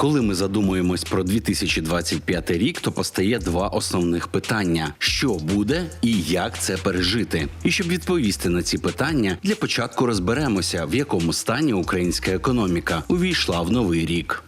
Коли ми задумуємось про 2025 рік, то постає два основних питання: що буде і як це пережити. І щоб відповісти на ці питання, для початку розберемося, в якому стані українська економіка увійшла в новий рік.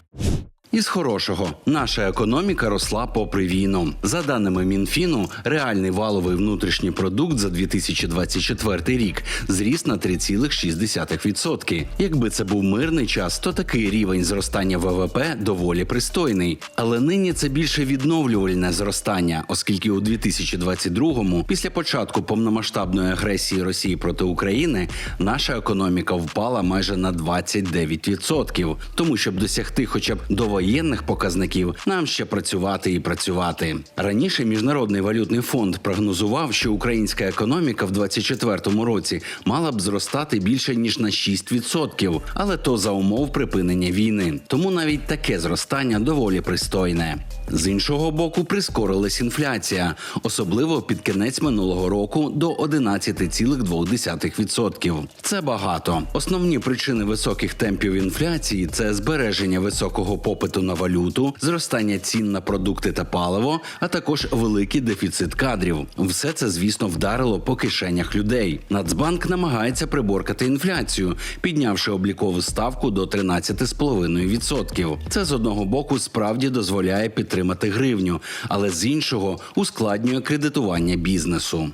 Із хорошого наша економіка росла попри війну. За даними Мінфіну, реальний валовий внутрішній продукт за 2024 рік зріс на 3,6%. Якби це був мирний час, то такий рівень зростання ВВП доволі пристойний. Але нині це більше відновлювальне зростання, оскільки у 2022-му, після початку повномасштабної агресії Росії проти України, наша економіка впала майже на 29%. Тому щоб досягти хоча б довоєнних показників, нам ще працювати і працювати. Раніше міжнародний валютний фонд прогнозував, що українська економіка в 2024 році мала б зростати більше ніж на 6%, але то за умов припинення війни. Тому навіть таке зростання доволі пристойне. З іншого боку, прискорилась інфляція, особливо під кінець минулого року до 11,2%. Це багато. Основні причини високих темпів інфляції це збереження високого попиту на валюту, зростання цін на продукти та паливо, а також великий дефіцит кадрів. Все це, звісно, вдарило по кишенях людей. Нацбанк намагається приборкати інфляцію, піднявши облікову ставку до 13,5%. Це з одного боку справді дозволяє підтримати гривню, але з іншого ускладнює кредитування бізнесу.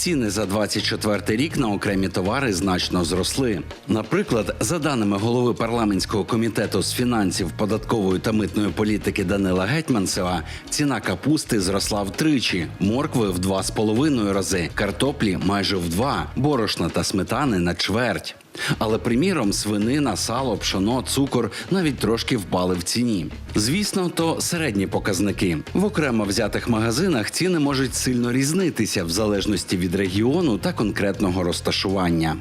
Ціни за 24 рік на окремі товари значно зросли. Наприклад, за даними голови парламентського комітету з фінансів, податкової та митної політики Данила Гетьманцева, ціна капусти зросла втричі, моркви в два з половиною рази, картоплі майже в два, борошна та сметани на чверть. Але приміром, свинина, сало, пшоно, цукор навіть трошки впали в ціні. Звісно, то середні показники. В окремо взятих магазинах ціни можуть сильно різнитися в залежності від регіону та конкретного розташування.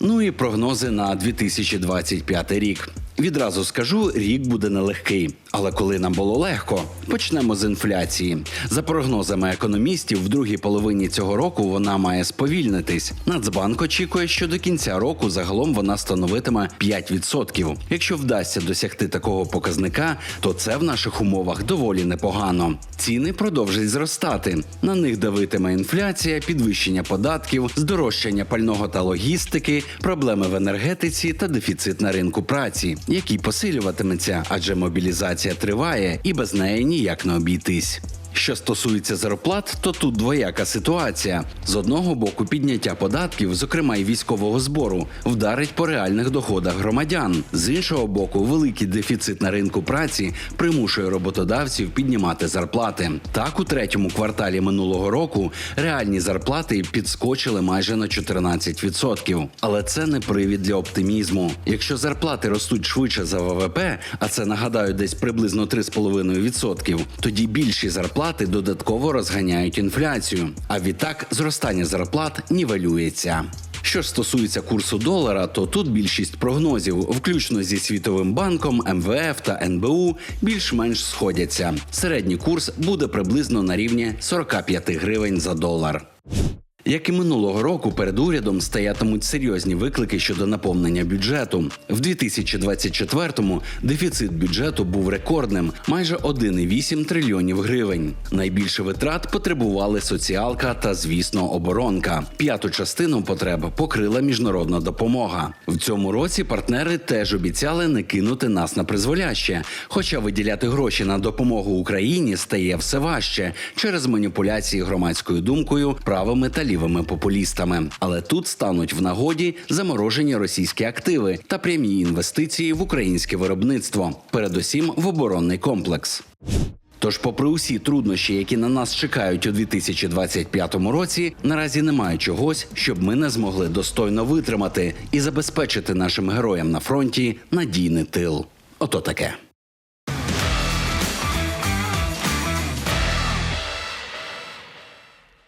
Ну і прогнози на 2025 рік. Відразу скажу, рік буде нелегкий. Але коли нам було легко, почнемо з інфляції. За прогнозами економістів, в другій половині цього року вона має сповільнитись. Нацбанк очікує, що до кінця року загалом вона становитиме 5%. Якщо вдасться досягти такого показника, то це в наших умовах доволі непогано. Ціни продовжать зростати. На них давитиме інфляція, підвищення податків, здорожчання пального та логістики, проблеми в енергетиці та дефіцит на ринку праці, який посилюватиметься, адже мобілізація триває і без неї ніяк не обійтись. Що стосується зарплат, то тут двояка ситуація. З одного боку, підняття податків, зокрема й військового збору, вдарить по реальних доходах громадян. З іншого боку, великий дефіцит на ринку праці примушує роботодавців піднімати зарплати. Так, у третьому кварталі минулого року реальні зарплати підскочили майже на 14%. Але це не привід для оптимізму. Якщо зарплати ростуть швидше за ВВП, а це нагадаю десь приблизно 3,5%, тоді більші зарплати додатково розганяють інфляцію. А відтак зростання зарплат нівелюється. Що ж стосується курсу долара, то тут більшість прогнозів, включно зі Світовим банком, МВФ та НБУ, більш-менш сходяться. Середній курс буде приблизно на рівні 45 гривень за долар. Як і минулого року, перед урядом стоятимуть серйозні виклики щодо наповнення бюджету. В 2024-му дефіцит бюджету був рекордним майже 1,8 трильйонів гривень. Найбільше витрат потребували соціалка та, звісно, оборонка. П'яту частину потреб покрила міжнародна допомога. В цьому році партнери теж обіцяли не кинути нас на призволяще. Хоча виділяти гроші на допомогу Україні стає все важче через маніпуляції громадською думкою, правими та лівими популістами. Але тут стануть в нагоді заморожені російські активи та прямі інвестиції в українське виробництво, передусім в оборонний комплекс. Тож, попри усі труднощі, які на нас чекають у 2025 році, наразі немає чогось, щоб ми не змогли достойно витримати і забезпечити нашим героям на фронті надійний тил. Ото таке.